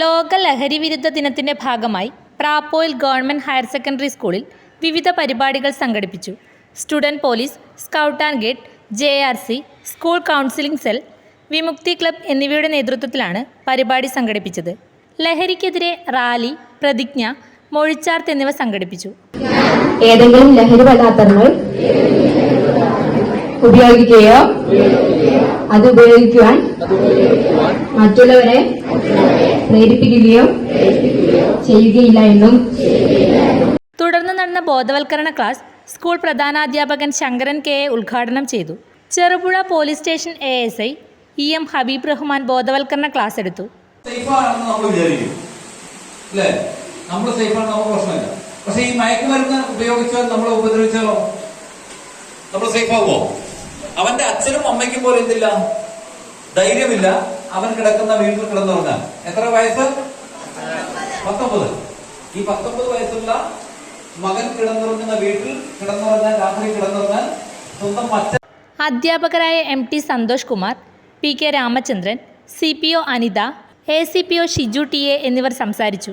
ലോക ലഹരി വിരുദ്ധ ദിനത്തിന്റെ ഭാഗമായി പ്രാപ്പോയിൽ ഗവൺമെന്റ് ഹയർ സെക്കൻഡറി സ്കൂളിൽ വിവിധ പരിപാടികൾ സംഘടിപ്പിച്ചു. Student police scout and guide J R C school counselling cell Vimukthi club എന്നിവയുടെ നേതൃത്വത്തിലാണ് പരിപാടി സംഘടിപ്പിച്ചത്. ലഹരിക്കെതിരെ റാലി പ്രതിജ്ഞ മൊഴിച്ചാർത്ത് എന്നിവ സംഘടിപ്പിച്ചു. ഏതെങ്കിലും ലഹരി പദാർത്ഥങ്ങൾ ഉപയോഗിക്കുകയോ അത് ഉപയോഗിക്കുവാൻ മറ്റുള്ളവരെ പ്രേരിപ്പിക്കുകയോ ചെയ്യുകയില്ല എന്നും തുടർന്ന് നടന്ന ബോധവൽക്കരണ ക്ലാസ് സ്കൂൾ പ്രധാനാധ്യാപകൻ ശങ്കരൻ കെ എ ഉദ്ഘാടനം ചെയ്തു. Cherupuzha police station A S I E M Habeeb Rahman ബോധവൽക്കരണ ക്ലാസ് എടുത്തു. നമ്മൾ സേഫാണ് നമുക്ക് പ്രശ്നമില്ല. പക്ഷെ ഈ മയക്കുമരുന്ന് ഉപയോഗിച്ചാൽ ഉപദ്രവിച്ചാലോ? നമ്മൾ സേഫ് ആവുമോ അവന്റെ അച്ഛനും അമ്മയ്ക്കും പോലും എന്തില്ല ധൈര്യമില്ല. അവൻ കിടക്കുന്ന വീട്ടിൽ കിടന്നുറങ്ങാൻ എത്ര വയസ്സ്? പത്തൊമ്പത്. ഈ പത്തൊമ്പത് വയസ്സുള്ള മകൻ കിടന്നുറങ്ങുന്ന വീട്ടിൽ കിടന്നുറങ്ങാൻ രാത്രി കിടന്നുറങ്ങാൻ സ്വന്തം അച്ഛൻ അധ്യാപകരായ M T Santhosh Kumar P K Ramachandran C P O Anitha A C P O Shiju T A എന്നിവർ സംസാരിച്ചു.